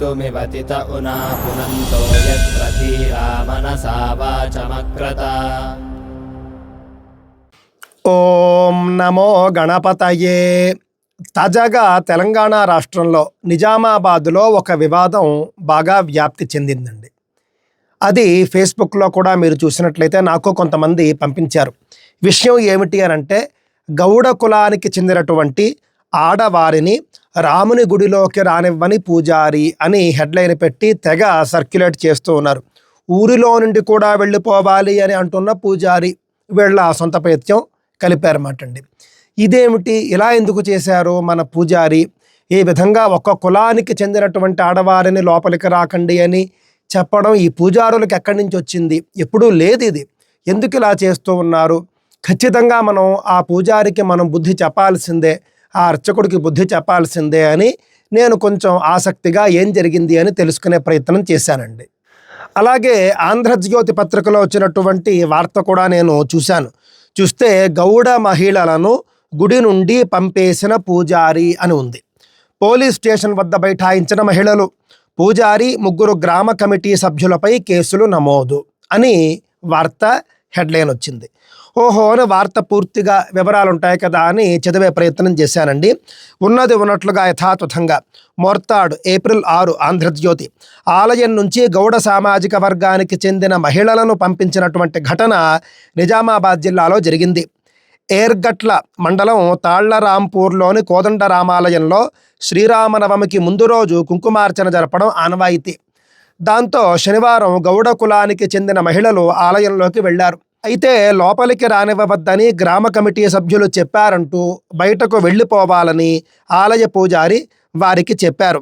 कर्तुमिवतित उना पुनन्तो यत्र धीरा मनसा वाचमक्रता ఓం నమో గణపతయే తాజాగా తెలంగాణ రాష్ట్రంలో నిజామాబాద్లో ఒక వివాదం బాగా వ్యాప్తి చెందిందండి అది ఫేస్బుక్లో కూడా మీరు చూసినట్లయితే నాకు కొంతమంది పంపించారు విషయం ఏమిటి అని అంటే గౌడ కులానికి చెందినటువంటి ఆడవారిని రాముని గుడిలోకి రానివ్వని పూజారి అని హెడ్లైన్ పెట్టి తెగ సర్క్యులేట్ చేస్తూ ఉన్నారు. ఊరిలో నుండి కూడా వెళ్ళిపోవాలి అని అంటున్న పూజారి వీళ్ళ సొంత ప్రయత్నం కలిపారన్నమాట అండి. ఇదేమిటి? ఇలా ఎందుకు చేశారు మన పూజారి? ఈ విధంగా ఒక్క కులానికి చెందినటువంటి ఆడవారిని లోపలికి రాకండి అని చెప్పడం ఈ పూజారులకు ఎక్కడి నుంచి వచ్చింది? ఎప్పుడూ లేదు ఇది. ఎందుకు ఇలా చేస్తూ ఉన్నారు? ఖచ్చితంగా మనం ఆ పూజారికి మనం బుద్ధి చెప్పాల్సిందే. ఆ అర్చకుడికి బుద్ధి చెప్పాల్సిందే అని నేను కొంచెం ఆసక్తిగా ఏం జరిగింది అని తెలుసుకునే ప్రయత్నం చేశానండి. అలాగే ఆంధ్రజ్యోతి పత్రికలో వచ్చినటువంటి వార్త కూడా నేను చూశాను. చూస్తే గౌడ మహిళలను గుడి నుండి పంపేసిన పూజారి అని ఉంది. పోలీస్ స్టేషన్ వద్ద బైఠాయించిన మహిళలు పూజారి ముగ్గురు గ్రామ కమిటీ సభ్యులపై కేసులు నమోదు అని వార్త హెడ్లైన్ వచ్చింది. ఓహో అని వార్త పూర్తిగా వివరాలు ఉంటాయి కదా అని చదివే ప్రయత్నం చేశానండి. ఉన్నది ఉన్నట్లుగా యథాతథంగా. మోర్తాడు ఏప్రిల్ ఆరు ఆంధ్రజ్యోతి. ఆలయం నుంచి గౌడ సామాజిక వర్గానికి చెందిన మహిళలను పంపించినటువంటి ఘటన నిజామాబాద్ జిల్లాలో జరిగింది. ఏర్గట్ల మండలం తాళ్ళరాంపూర్లోని కోదండరామాలయంలో శ్రీరామనవమికి ముందు రోజు కుంకుమార్చన జరపడం ఆనవాయితీ. దాంతో శనివారం గౌడ కులానికి చెందిన మహిళలు ఆలయంలోకి వెళ్ళారు అయితే లోపలికి రానివ్వవద్దని గ్రామ కమిటీ సభ్యులు చెప్పారంటూ బయటకు వెళ్ళిపోవాలని ఆలయ పూజారి వారికి చెప్పారు.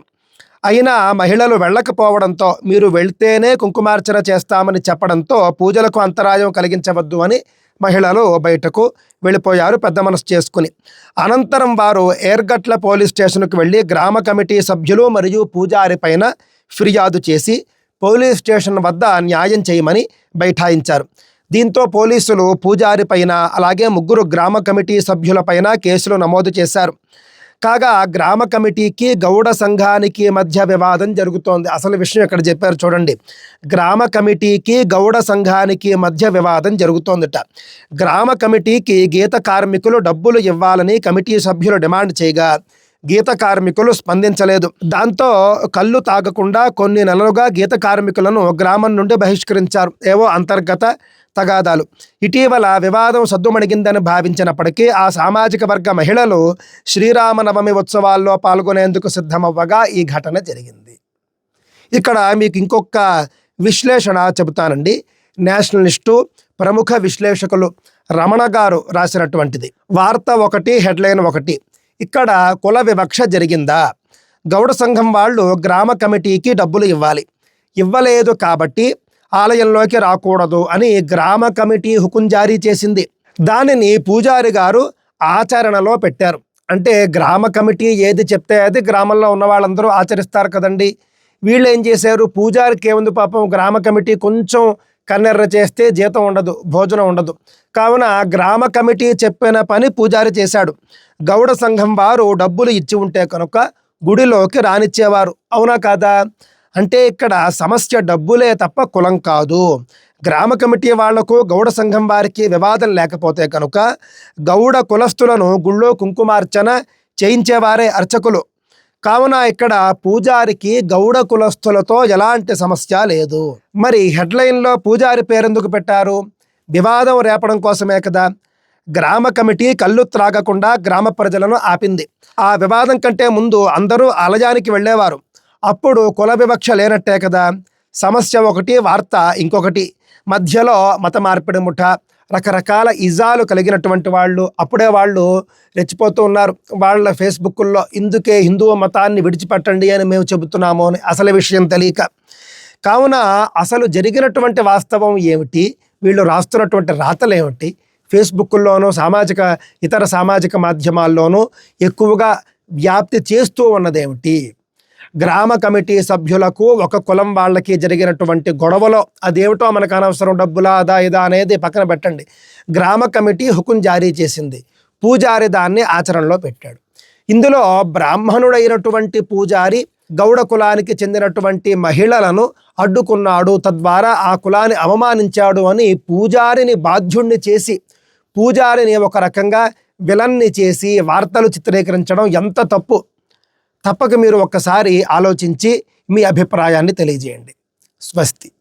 అయినా మహిళలు వెళ్ళకపోవడంతో మీరు వెళ్తేనే కుంకుమార్చన చేస్తామని చెప్పడంతో పూజలకు అంతరాయం కలిగించవద్దు అని మహిళలు బయటకు వెళ్ళిపోయారు పెద్ద మనసు చేసుకుని. అనంతరం వారు ఏర్గట్ల పోలీస్ స్టేషన్కు వెళ్ళి గ్రామ కమిటీ సభ్యులు మరియు పూజారి పైన ఫిర్యాదు చేసి పోలీస్ స్టేషన్ వద్ద న్యాయం చేయమని బైఠాయించారు. దీంతో పోలీసులు పూజారి పైన అలాగే ముగ్గురు గ్రామ కమిటీ సభ్యులపైన కేసులు నమోదు చేశారు. కాగా గ్రామ కమిటీకి గౌడ సంఘానికి మధ్య వివాదం జరుగుతోంది. అసలు విషయం ఇక్కడ చెప్పారు చూడండి. గ్రామ కమిటీకి గౌడ సంఘానికి మధ్య వివాదం జరుగుతోందట. గ్రామ కమిటీకి గీత కార్మికులు డబ్బులు ఇవ్వాలని కమిటీ సభ్యులు డిమాండ్ చేయగా గీత కార్మికులు స్పందించలేదు. దాంతో కళ్ళు తాగకుండా కొన్ని నెలలుగా గీత కార్మికులను గ్రామం నుండి బహిష్కరించారు. ఏవో అంతర్గత తగాదాలు. ఇటీవల వివాదం సద్దుమణిగిందని భావించినప్పటికీ ఆ సామాజిక వర్గ మహిళలు శ్రీరామనవమి ఉత్సవాల్లో పాల్గొనేందుకు సిద్ధమవ్వగా ఈ ఘటన జరిగింది. ఇక్కడ మీకు ఇంకొక విశ్లేషణ చెబుతానండి. నేషనలిస్టు ప్రముఖ విశ్లేషకులు రమణ గారు రాసినటువంటిది. వార్త ఒకటి హెడ్లైన్ ఒకటి. ఇక్కడ కుల వివక్ష జరిగిందా? గౌడ సంఘం వాళ్ళు గ్రామ కమిటీకి డబ్బులు ఇవ్వాలి. ఇవ్వలేదు కాబట్టి ఆలయంలోకి రాకూడదు అని గ్రామ కమిటీ హుకుం జారీ చేసింది. దానిని పూజారి గారు ఆచరణలో పెట్టారు. అంటే గ్రామ కమిటీ ఏది చెప్తే అది గ్రామంలో ఉన్న వాళ్ళందరూ ఆచరిస్తారు కదండి. వీళ్ళు ఏం చేశారు? పూజారికి ఏముంది పాపం? గ్రామ కమిటీ కొంచెం కన్నెర్ర చేస్తే జీతం ఉండదు భోజనం ఉండదు. కావున గ్రామ కమిటీ చెప్పిన పని పూజారి చేశాడు. గౌడ సంఘం వారు డబ్బులు ఇచ్చి ఉంటే కనుక గుడిలోకి రానిచ్చేవారు. అవునా కాదా? అంటే ఇక్కడ సమస్య డబ్బులే తప్ప కులం కాదు. గ్రామ కమిటీ వాళ్ళకు గౌడ సంఘం వారికి వివాదం లేకపోతే కనుక గౌడ కులస్తులను గుళ్ళో కుంకుమార్చన చేయించేవారే అర్చకులు. కావున ఇక్కడ పూజారికి గౌడ కులస్తులతో ఎలాంటి సమస్య లేదు. మరి హెడ్లైన్లో పూజారి పేరెందుకు పెట్టారు? వివాదం రేపడం కోసమే కదా. గ్రామ కమిటీ కళ్ళు త్రాగకుండా గ్రామ ప్రజలను ఆపింది. ఆ వివాదం కంటే ముందు అందరూ ఆలయానికి వెళ్ళేవారు. అప్పుడు కుల వివక్ష లేనట్టే కదా. సమస్య ఒకటి వార్త ఇంకొకటి. మధ్యలో మత మార్పిడి ముఠ రకరకాల ఇజాలు కలిగినటువంటి వాళ్ళు అప్పుడే వాళ్ళు రెచ్చిపోతూ ఉన్నారు. వాళ్ళ ఫేస్బుక్లో ఇందుకే హిందూ మతాన్ని విడిచిపెట్టండి అని మేము చెబుతున్నాము అని అసలు విషయం తెలియక. కావున అసలు జరిగినటువంటి వాస్తవం ఏమిటి? వీళ్ళు రాస్తున్నటువంటి రాతలు ఏమిటి? ఫేస్బుక్లోనూ సామాజిక ఇతర సామాజిక మాధ్యమాల్లోనూ ఎక్కువగా వ్యాప్తి చేస్తూ ఉన్నదేమిటి? గ్రామ కమిటీ సభ్యులకు ఒక కులం వాళ్ళకి జరిగినటువంటి గొడవలో అదేమిటో మనకు అనవసరం డబ్బులా అదా ఇదా అనేది పక్కన పెట్టండి. గ్రామ కమిటీ హుకుం జారీ చేసింది. పూజారి దాన్ని ఆచరణలో పెట్టాడు. ఇందులో బ్రాహ్మణుడైనటువంటి పూజారి గౌడ కులానికి చెందినటువంటి మహిళలను అడ్డుకున్నాడు. తద్వారా ఆ కులాన్ని అవమానించాడు అని పూజారిని బాధ్యుణ్ణి చేసి పూజారిని ఒక రకంగా విలన్ని చేసి వార్తలు చిత్రీకరించడం ఎంత తప్పు? తప్పక మీరు ఒక్కసారి ఆలోచించి మీ అభిప్రాయాన్ని తెలియజేయండి. స్వస్తి.